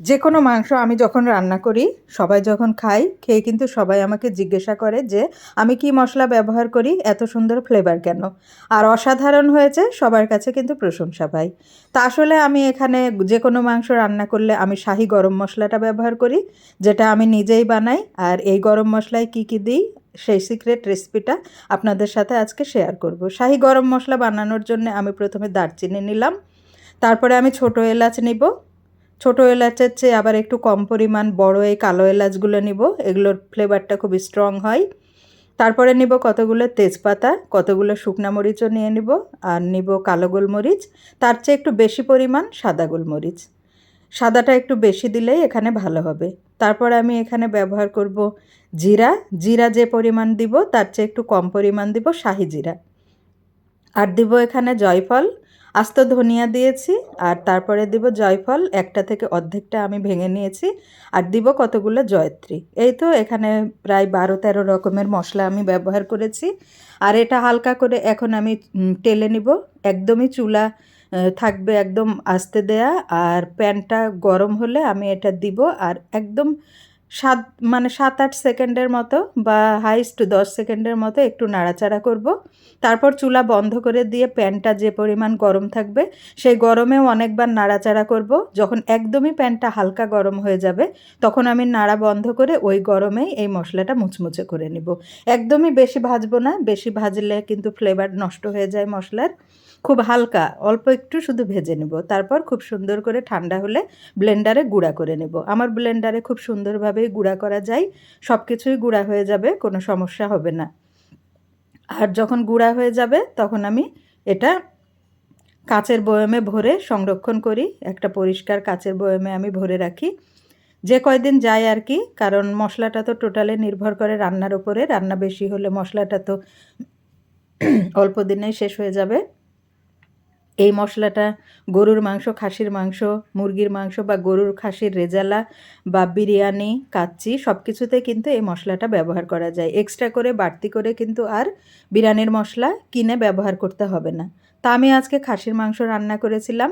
যে কোনো মাংস আমি যখন রান্না করি, সবাই যখন খাই খেয়ে কিন্তু সবাই আমাকে জিজ্ঞাসা করে যে, আমি কি মশলা ব্যবহার করি? এত সুন্দর ফ্লেভার কেন? আর অসাধারণ হয়েছে, সবার কাছে কিন্তু প্রশংসা পাই। তা আসলে আমি এখানে যে কোনো মাংস রান্না করলে আমি শাহি গরম মশলাটা ব্যবহার করি, যেটা আমি নিজেই বানাই, আর এই গরম মশলায় কি কি দিই, সেই সিক্রেট রেসিপিটা আপনাদের সাথে আজকে শেয়ার করব। শাহি গরম মশলা বানানোর জন্য আমি প্রথমে দারচিনি নিলাম, তারপরে আমি ছোট এলাচ নিব ছোটো এলাচের চেয়ে আবার একটু কম পরিমাণ বড় এই কালো এলাচগুলো নিব। এগুলোর ফ্লেভারটা খুব স্ট্রং হয়। তারপরে নিব কতগুলো তেজপাতা, কতগুলো শুকনা মরিচও নিয়ে নিব আর নিব কালো গোলমরিচ। তার চেয়ে একটু বেশি পরিমাণ সাদা গোলমরিচ। সাদাটা একটু বেশি দিলেই এখানে ভালো হবে। তারপর আমি এখানে ব্যবহার করব জিরা। জিরা যে পরিমাণ দিব, তার চেয়ে একটু কম পরিমাণ দিব শাহি জিরা। আর দিব এখানে জয়ফল। আস্ত ধনিয়া দিয়েছি আর তারপরে দিব জয়ফল, একটা থেকে অর্ধেকটা আমি ভেঙে নিয়েছি আর দিব কতগুলো জয়ত্রী। এই তো এখানে প্রায় বারো তেরো রকমের মশলা আমি ব্যবহার করেছি আর এটা হালকা করে এখন আমি টেলে নিব। একদমই চুলা থাকবে একদম আস্তে দেয়া আর প্যানটা গরম হলে আমি এটা দিব আর একদম সাত মানে সাত আট সেকেন্ডের মতো বা হাইস্ট দশ সেকেন্ডের মতো একটু নাড়াচাড়া করব। তারপর চুলা বন্ধ করে দিয়ে প্যানটা যে পরিমাণ গরম থাকবে, সেই গরমেও অনেকবার নাড়াচাড়া করব। যখন একদমই প্যানটা হালকা গরম হয়ে যাবে, তখন আমি নাড়া বন্ধ করে ওই গরমেই এই মশলাটা মুচমুচে করে নিব। একদমই বেশি ভাজবো না, বেশি ভাজলে কিন্তু ফ্লেভার নষ্ট হয়ে যায় মশলার। খুব হালকা, অল্প একটু শুধু ভেজে নেব। তারপর খুব সুন্দর করে ঠান্ডা হলে ব্লেন্ডারে গুঁড়া করে নেব। আমার ব্লেন্ডারে খুব সুন্দরভাবেই গুঁড়া করা যায় সব কিছুই গুঁড়া হয়ে যাবে, কোনো সমস্যা হবে না। আর যখন গুঁড়া হয়ে যাবে, তখন আমি এটা কাচের বয়মে ভরে সংরক্ষণ করি, একটা পরিষ্কার কাচের বয়মে আমি ভরে রাখি। যে কয়দিন যায় আর কি, কারণ মশলাটা তো টোটালে নির্ভর করে রান্নার উপরে, রান্না বেশি হলে মশলাটা তো অল্প দিনেই শেষ হয়ে যাবে। এই মশলাটা গরুর মাংস, খাসির মাংস, মুরগির মাংস বা গরুর খাসির রেজালা বা বিরিয়ানি, কাচ্চি সব কিছুতে কিন্তু এই মশলাটা ব্যবহার করা যায়। এক্সট্রা করে, বাড়তি করে কিন্তু আর বিরিয়ানির মশলা কিনে ব্যবহার করতে হবে না। তা আমি আজকে খাসির মাংস রান্না করেছিলাম।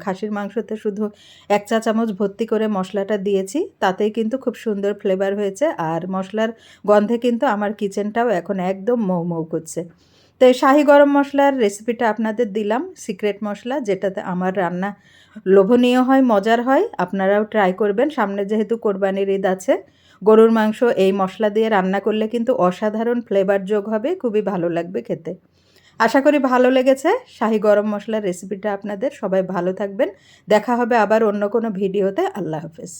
খাসির মাংসতে শুধু এক চা চামচ ভর্তি করে মশলাটা দিয়েছি। তাতেই কিন্তু খুব সুন্দর ফ্লেভার হয়েছে। আর মশলার গন্ধে কিন্তু আমার কিচেনটাও এখন একদম মৌ মৌ করছে তো এই শাহি গরম মশলার রেসিপিটা আপনাদের দিলাম সিক্রেট মশলা, যেটাতে আমার রান্না লোভনীয় হয়, মজার হয়, আপনারাও ট্রাই করবেন। সামনে যেহেতু কোরবানির ঈদ আছে, গরুর মাংস এই মশলা দিয়ে রান্না করলে কিন্তু অসাধারণ ফ্লেভার যোগ হবে, খুবই ভালো লাগবে খেতে। আশা করি ভালো লেগেছে শাহি গরম মশলার রেসিপিটা আপনাদের, সবাই ভালো থাকবেন। দেখা হবে আবার অন্য কোনো ভিডিওতে, আল্লাহ হাফেজ।